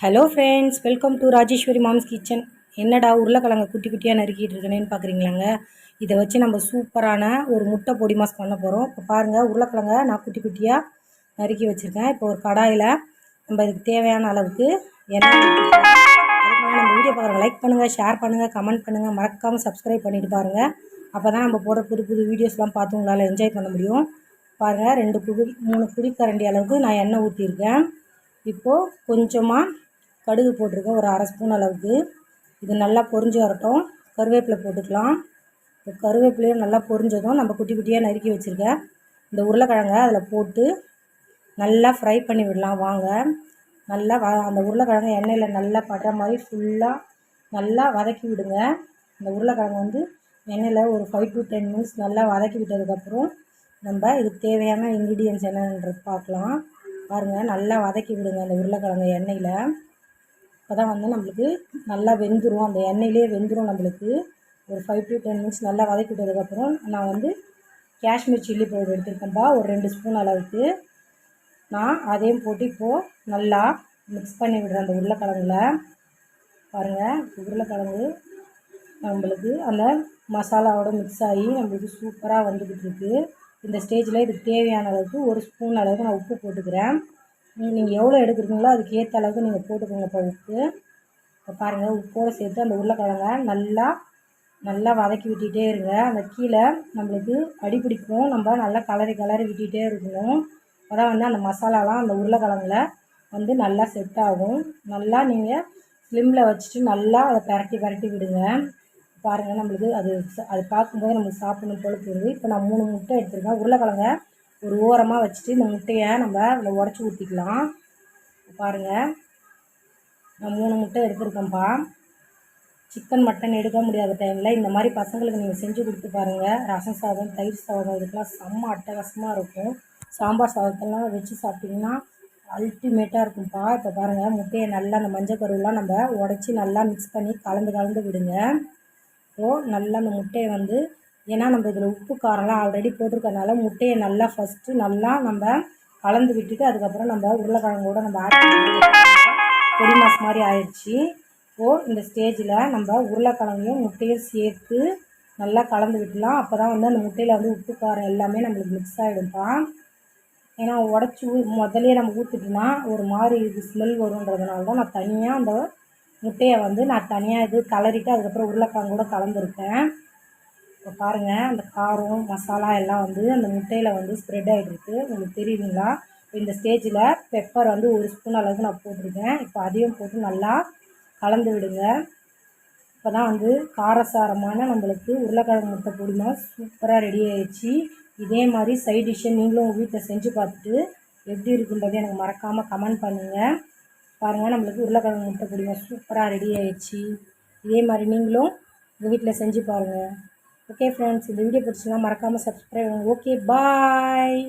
Hello friends welcome to Rajeswari mom's kitchen என்னடா உருளைக்கிழங்க குட்டி குட்டியாக நறுக்கிட்டு இருக்கேனேன்னு பார்க்குறீங்களாங்க இதை வச்சு நம்ம சூப்பரான ஒரு முட்டை பொடி மாஸ் பண்ண போகிறோம் இப்போ பாருங்கள் உருளைக்கிழங்க நான் குட்டி குட்டியாக நறுக்கி வச்சுருக்கேன். இப்போ ஒரு கடாயில் நம்ம இதுக்கு தேவையான அளவுக்கு எண்ணெய் நம்ம வீடியோ பார்க்குறோம் லைக் பண்ணுங்கள் ஷேர் பண்ணுங்கள் கமெண்ட் பண்ணுங்கள் மறக்காமல் சப்ஸ்கிரைப் பண்ணிட்டு பாருங்கள் அப்போ தான் நம்ம போடுற புது புது வீடியோஸ்லாம் பார்த்து உங்களால் என்ஜாய் பண்ண முடியும். பாருங்கள் ரெண்டு குடி மூணு குடிக்கரண்டி அளவுக்கு நான் எண்ணெய் ஊற்றிருக்கேன் இப்போது கொஞ்சமாக கடுகு போட்டிருக்கேன் ஒரு அரை ஸ்பூன் அளவுக்கு. இது நல்லா பொரிஞ்சு வரட்டும். கருவேப்பிலை போட்டுக்கலாம். இப்போ கருவேப்பிலையும் நல்லா பொரிஞ்சதும் நம்ம குட்டி குட்டியாக நறுக்கி வச்சுருக்கேன் இந்த உருளைக்கிழங்கை அதில் போட்டு நல்லா ஃப்ரை பண்ணி விடலாம். வாங்க. நல்லா வ அந்த உருளைக்கிழங்கு எண்ணெயில் நல்லா படுற மாதிரி ஃபுல்லாக நல்லா வதக்கி விடுங்க. இந்த உருளைக்கிழங்கு வந்து எண்ணெயில் ஒரு ஃபைவ் டு டென் மினிட்ஸ் நல்லா வதக்கி விட்டதுக்கப்புறம் நம்ம இதுக்கு தேவையான இன்க்ரீடியன்ஸ் என்னன்றது பார்க்கலாம். பாருங்கள் நல்லா வதக்கி விடுங்க அந்த உருளைக்கிழங்கு எண்ணெயில். அப்போ தான் வந்து நம்மளுக்கு நல்லா வெந்துடும் அந்த எண்ணெயிலே வெந்துடும் நம்மளுக்கு. ஒரு ஃபைவ் டு டென் மினிட்ஸ் நல்லா வதக்கி விட்டதுக்கப்புறம் நான் வந்து காஷ்மீர் சில்லி பவுடர் எடுத்துருக்கேன்ப்பா ஒரு ரெண்டு ஸ்பூன் அளவுக்கு. நான் அதையும் போட்டு இப்போது நல்லா மிக்ஸ் பண்ணி விடுறேன் அந்த உருளைக்கிழங்குல. பாருங்கள் உருளைக்கிழங்கு நம்மளுக்கு அந்த மசாலாவோட மிக்ஸ் ஆகி நம்மளுக்கு சூப்பராக வந்துக்கிட்டு இருக்குது இந்த ஸ்டேஜில் இதுக்கு தேவையான அளவுக்கு ஒரு ஸ்பூன் அளவுக்கு நான் உப்பு போட்டுக்கிறேன். நீங்கள் எவ்வளோ எடுக்கிறீங்களோ அதுக்கு ஏற்ற அளவுக்கு நீங்கள் போட்டுக்கோங்கப்பா உப்பு இப்போ பாருங்கள் உப்போடு சேர்த்து அந்த உருளைக்கிழங்க நல்லா நல்லா வதக்கி விட்டுகிட்டே இருங்க. அந்த கீழே நம்மளுக்கு அடி பிடிக்கும். நம்ம நல்லா கலரி கலரி விட்டுகிட்டே இருக்கணும். அப்போ வந்து அந்த மசாலாலாம் அந்த உருளைக்கிழங்குல வந்து நல்லா செட் ஆகும். நல்லா நீங்கள் ஸ்லிம்மில் வச்சுட்டு நல்லா அதை பரட்டி பரட்டி விடுங்க. பாருங்கள் நம்மளுக்கு அது அது பார்க்கும்போது நம்மளுக்கு சாப்பிடணும் போல தெரியுது. இப்போ நான் மூணு முட்டை எடுத்துருக்கேன். உருளைக்கிழங்க ஒரு ஓரமாக வச்சுட்டு இந்த முட்டையை நம்ம அதில் உடச்சி ஊற்றிக்கலாம் பாருங்கள் நான் மூணு முட்டை எடுத்துருக்கேன்ப்பா. சிக்கன் மட்டன் எடுக்க முடியாத டைமில் இந்த மாதிரி பசங்களுக்கு நீங்கள் செஞ்சு கொடுத்து பாருங்கள் ரசம் சாதம் தயிர் சாதம் இதுக்கெலாம் செம்ம அட்டகாசமாக இருக்கும். சாம்பார் சாதத்தெல்லாம் வச்சு சாப்பிட்டிங்கன்னா அல்டிமேட்டாக இருக்கும்ப்பா. இப்போ பாருங்கள் முட்டையை நல்லா அந்த மஞ்சள் கருவெலாம் நம்ம உடச்சி நல்லா மிக்ஸ் பண்ணி கலந்து கலந்து விடுங்க. ஸோ நல்லா அந்த முட்டையை வந்து ஏன்னா நம்ம இதில் உப்பு காரம்லாம் ஆல்ரெடி போட்டிருக்கனால முட்டையை நல்லா ஃபஸ்ட்டு நல்லா நம்ம கலந்து விட்டுட்டு அதுக்கப்புறம் நம்ம உருளைக்கிழங்கோட நம்ம ஆட் பொடி மாஸ் மாதிரி ஆயிடுச்சு. இப்போது இந்த ஸ்டேஜில் நம்ம உருளைக்கிழங்கையும் முட்டையும் சேர்த்து நல்லா கலந்து விட்டுலாம். அப்போ தான் வந்து அந்த முட்டையில் வந்து உப்பு காரம் எல்லாமே நம்மளுக்கு மிக்ஸ் ஆகிடும்ப்பா ஏன்னா உடச்சி முதலே நம்ம ஊற்றிட்டோம்னா ஒரு மாதிரி இது ஸ்மெல் வருன்றதுனால தான் நான் தனியாக அந்த முட்டையை வந்து நான் தனியாக இது கலரிட்டு அதுக்கப்புறம் உருளைக்கிழங்கோட கலந்துருக்கேன். இப்போ பாருங்கள் அந்த காரம் மசாலா எல்லாம் வந்து அந்த முட்டையில் வந்து ஸ்ப்ரெட் ஆகிட்டுருக்கு உங்களுக்கு தெரியுதுங்களா? இந்த ஸ்டேஜில் பெப்பர் வந்து ஒரு ஸ்பூன் அளவுக்கு நான் போட்டிருக்கேன். இப்போ அதையும் போட்டு நல்லா கலந்து விடுங்க. இப்போ தான் வந்து காரசாரமான நம்மளுக்கு உருளைக்கிழங்கு முட்டை பொடிமா சூப்பராக ரெடி ஆயிடுச்சு. இதே மாதிரி சைட் டிஷ்ஷை நீங்களும் உங்கள் வீட்டில் செஞ்சு பார்த்துட்டு எப்படி இருக்குன்றதை எனக்கு மறக்காமல் கமெண்ட் பண்ணுங்கள் பாருங்கள் நம்மளுக்கு உருளைக்கிழங்கு முட்டை பொடிமா சூப்பராக ரெடி ஆயிடுச்சு. இதே மாதிரி நீங்களும் உங்கள் வீட்டில் செஞ்சு பாருங்கள் ஓகே ஃப்ரெண்ட்ஸ் இந்த வீடியோ பிடிச்சிங்கன்னா மறக்காமல் சப்ஸ்கிரைப் ஓகே பாய்